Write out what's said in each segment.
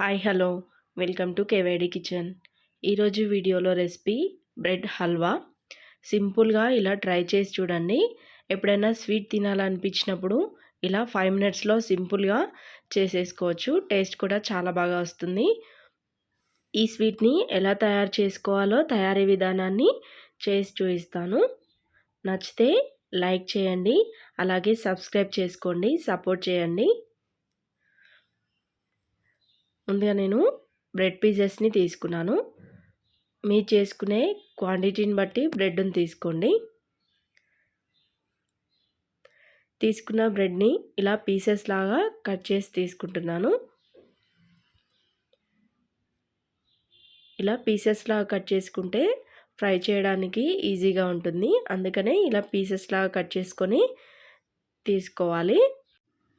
Hi hello. Welcome to KVD kitchen. ఈరోజు వీడియోలో recipe bread halwa. సింపుల్గా ఇలా ట్రై చేసి చూడండి. ఎప్పుడైనా స్వీట్ తినాలనిపించినప్పుడు ఇలా ఫైవ్ మినిట్స్లో సింపుల్గా చేసేసుకోవచ్చు. టేస్ట్ కూడా చాలా బాగా వస్తుంది. ఈ స్వీట్ని ఎలా తయారు చేసుకోవాలో తయారీ విధానాన్ని చేసి చూపిస్తాను. నచ్చితే లైక్ చేయండి. అలాగే సబ్స్క్రైబ్ చేసుకోండి. సపోర్ట్ చేయండి. ముందుగా నేను. బ్రెడ్ పీసెస్ని తీసుకున్నాను. మీరు చేసుకునే క్వాంటిటీని బట్టి బ్రెడ్ని తీసుకోండి. తీసుకున్న బ్రెడ్ని ఇలా పీసెస్ లాగా కట్ చేసి తీసుకుంటున్నాను. ఇలా పీసెస్ లాగా కట్ చేసుకుంటే ఫ్రై చేయడానికి ఈజీగా ఉంటుంది. అందుకనే ఇలా పీసెస్ లాగా కట్ చేసుకొని తీసుకోవాలి.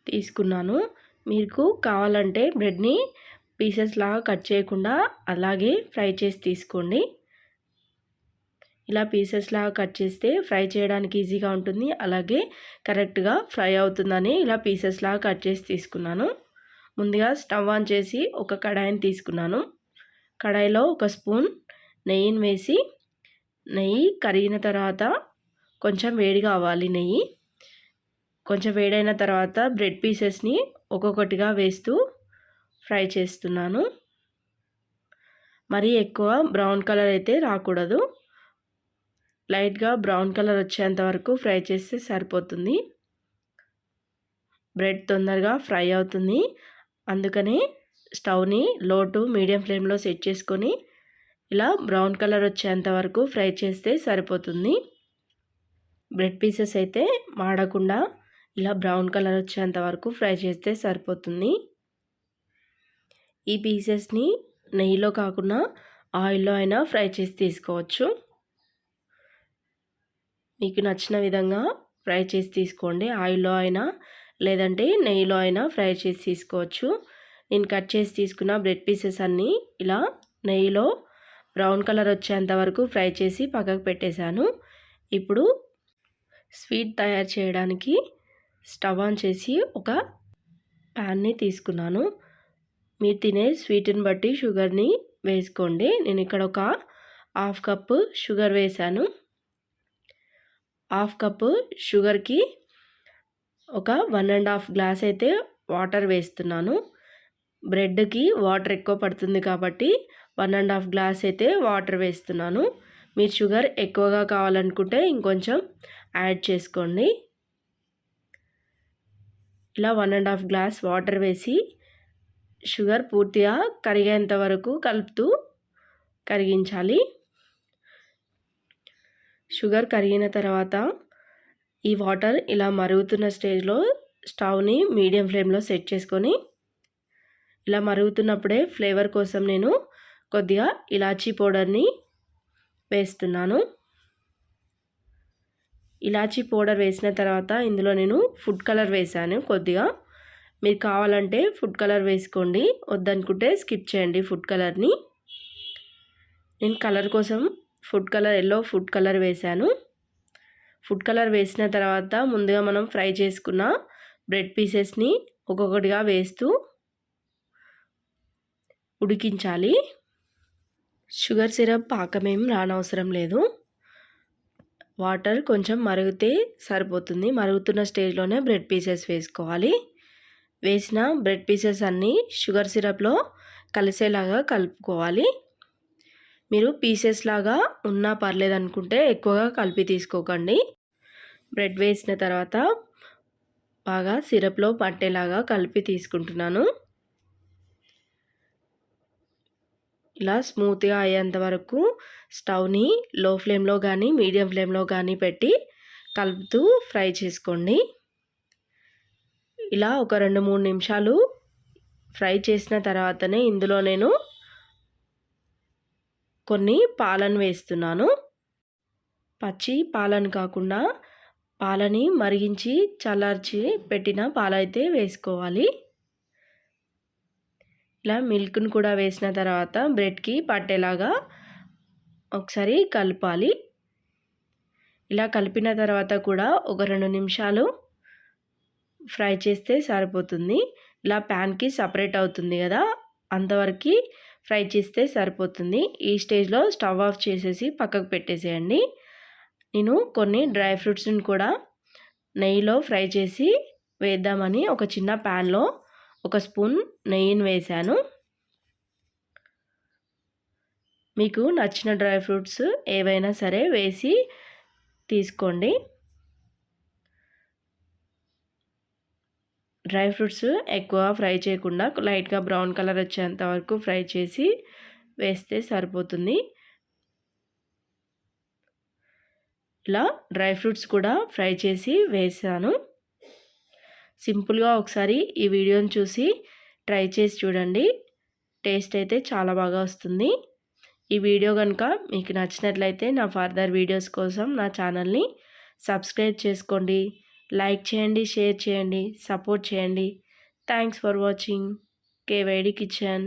తీసుకున్నాను. మీకు కావాలంటే బ్రెడ్ని పీసెస్ లాగా కట్ చేయకుండా అలాగే ఫ్రై చేసి తీసుకోండి. ఇలా పీసెస్ లాగా కట్ చేస్తే ఫ్రై చేయడానికి ఈజీగా ఉంటుంది. అలాగే కరెక్ట్గా ఫ్రై అవుతుందని ఇలా పీసెస్ లాగా కట్ చేసి తీసుకున్నాను. ముందుగా స్టవ్ ఆన్ చేసి ఒక కడాయిని తీసుకున్నాను. కడాయిలో ఒక స్పూన్ నెయ్యిని వేసి నెయ్యి కరిగిన తర్వాత కొంచెం వేడిగా అవ్వాలి నెయ్యి. కొంచెం వేడైన తర్వాత బ్రెడ్ పీసెస్ని ఒక్కొక్కటిగా వేస్తూ ఫ్రై చేస్తున్నాను. మరీ ఎక్కువ బ్రౌన్ కలర్ అయితే రాకూడదు. లైట్గా బ్రౌన్ కలర్ వచ్చేంత వరకు ఫ్రై చేస్తే సరిపోతుంది. బ్రెడ్ తొందరగా ఫ్రై అవుతుంది. అందుకని స్టవ్ని లో టు మీడియం ఫ్లేమ్లో సెట్ చేసుకొని ఇలా బ్రౌన్ కలర్ వచ్చేంత వరకు ఫ్రై చేస్తే సరిపోతుంది. బ్రెడ్ పీసెస్ అయితే మాడకుండా ఇలా బ్రౌన్ కలర్ వచ్చేంత వరకు ఫ్రై చేస్తే సరిపోతుంది. ఈ పీసెస్ని నెయ్యిలో కాకుండా ఆయిల్లో అయినా ఫ్రై చేసి తీసుకోవచ్చు. మీకు నచ్చిన విధంగా ఫ్రై చేసి తీసుకోండి. ఆయిల్లో అయినా లేదంటే నెయ్యిలో అయినా ఫ్రై చేసి తీసుకోవచ్చు. నేను కట్ చేసి తీసుకున్న బ్రెడ్ పీసెస్ అన్నీ ఇలా నెయ్యిలో బ్రౌన్ కలర్ వచ్చేంత వరకు ఫ్రై చేసి పక్కకు పెట్టేశాను. ఇప్పుడు స్వీట్ తయారు చేయడానికి స్టవ్ ఆన్ చేసి ఒక ప్యాన్ని తీసుకున్నాను. మీరు తినే స్వీట్ని బట్టి షుగర్ని వేసుకోండి. నేను ఇక్కడ ఒక హాఫ్ కప్పు షుగర్ వేసాను హాఫ్ కప్పు షుగర్కి ఒక వన్ అండ్ హాఫ్ గ్లాస్ అయితే వాటర్ వేస్తున్నాను. బ్రెడ్కి వాటర్ ఎక్కువ పడుతుంది కాబట్టి వన్ అండ్ హాఫ్ గ్లాస్ అయితే వాటర్ వేస్తున్నాను. మీరు షుగర్ ఎక్కువగా కావాలనుకుంటే ఇంకొంచెం యాడ్ చేసుకోండి. ఇలా one and half glass water వేసి షుగర్ పూర్తిగా కరిగేంత వరకు కలుపుతూ కరిగించాలి. షుగర్ కరిగిన తర్వాత ఈ వాటర్ ఇలా మరుగుతున్న స్టేజ్లో స్టవ్ని మీడియం ఫ్లేమ్లో సెట్ చేసుకొని ఇలా మరుగుతున్నప్పుడే ఫ్లేవర్ కోసం నేను కొద్దిగా ఇలాచీ పౌడర్ని వేస్తున్నాను. ఇలాచీ పౌడర్ వేసిన తర్వాత ఇందులో నేను ఫుడ్ కలర్ వేసాను కొద్దిగా. మీరు కావాలంటే ఫుడ్ కలర్ వేసుకోండి. వద్దనుకుంటే స్కిప్ చేయండి ఫుడ్ కలర్ని. నేను కలర్ కోసం food colour yellow food colour వేశాను. ఫుడ్ కలర్ వేసిన తర్వాత ముందుగా మనం ఫ్రై చేసుకున్న బ్రెడ్ పీసెస్ని ఒక్కొక్కటిగా వేస్తూ ఉడికించాలి. షుగర్ సిరప్ పాకమేం రానవసరం లేదు. వాటర్ కొంచెం మరుగుతే సరిపోతుంది. మరుగుతున్న స్టేజ్లోనే బ్రెడ్ పీసెస్ వేసుకోవాలి. వేసిన బ్రెడ్ పీసెస్ అన్నీ షుగర్ సిరప్లో కలిసేలాగా కలుపుకోవాలి. మీరు పీసెస్ లాగా ఉన్నా పర్లేదు అనుకుంటే ఎక్కువగా కలిపి తీసుకోకండి. బ్రెడ్ వేసిన తర్వాత బాగా సిరప్లో పట్టేలాగా కలిపి తీసుకుంటున్నాను. ఇలా స్మూత్గా అయ్యేంత వరకు స్టవ్ని లో ఫ్లేమ్లో కానీ మీడియం ఫ్లేమ్లో కానీ పెట్టి కలుపుతూ ఫ్రై చేసుకోండి. ఇలా ఒక రెండు మూడు నిమిషాలు ఫ్రై చేసిన తర్వాతనే ఇందులో నేను కొన్ని పాలను వేస్తున్నాను. పచ్చి పాలను కాకుండా పాలని మరిగించి చల్లార్చి పెట్టిన పాలైతే వేసుకోవాలి. ఇలా మిల్క్ను కూడా వేసిన తర్వాత బ్రెడ్కి పట్టేలాగా ఒకసారి కలపాలి. ఇలా కలిపిన తర్వాత కూడా ఒక రెండు నిమిషాలు ఫ్రై చేస్తే సరిపోతుంది. ఇలా ప్యాన్కి సపరేట్ అవుతుంది కదా! అంతవరకు ఫ్రై చేస్తే సరిపోతుంది. ఈ స్టేజ్లో స్టవ్ ఆఫ్ చేసేసి పక్కకు పెట్టేసేయండి. నేను కొన్ని డ్రై ఫ్రూట్స్ని కూడా నెయ్యిలో ఫ్రై చేసి వేద్దామని ఒక చిన్న ప్యాన్లో ఒక స్పూన్ నెయ్యిని వేశాను మీకు నచ్చిన డ్రై ఫ్రూట్స్ ఏవైనా సరే వేసి తీసుకోండి. డ్రై ఫ్రూట్స్ ఎక్కువ ఫ్రై చేయకుండా లైట్గా బ్రౌన్ కలర్ వచ్చేంత వరకు ఫ్రై చేసి వేస్తే సరిపోతుంది. ఇలా డ్రై ఫ్రూట్స్ కూడా ఫ్రై చేసి వేసాను. సింపుల్గా ఒకసారి ఈ వీడియోని చూసి ట్రై చేసి చూడండి. టేస్ట్ అయితే చాలా బాగా వస్తుంది. ఈ వీడియో కనుక మీకు నచ్చినట్లయితే నా ఫర్దర్ వీడియోస్ కోసం నా ఛానల్ని సబ్స్క్రైబ్ చేసుకోండి. లైక్ చేయండి షేర్ చేయండి సపోర్ట్ చేయండి. Thanks for watching KYD kitchen.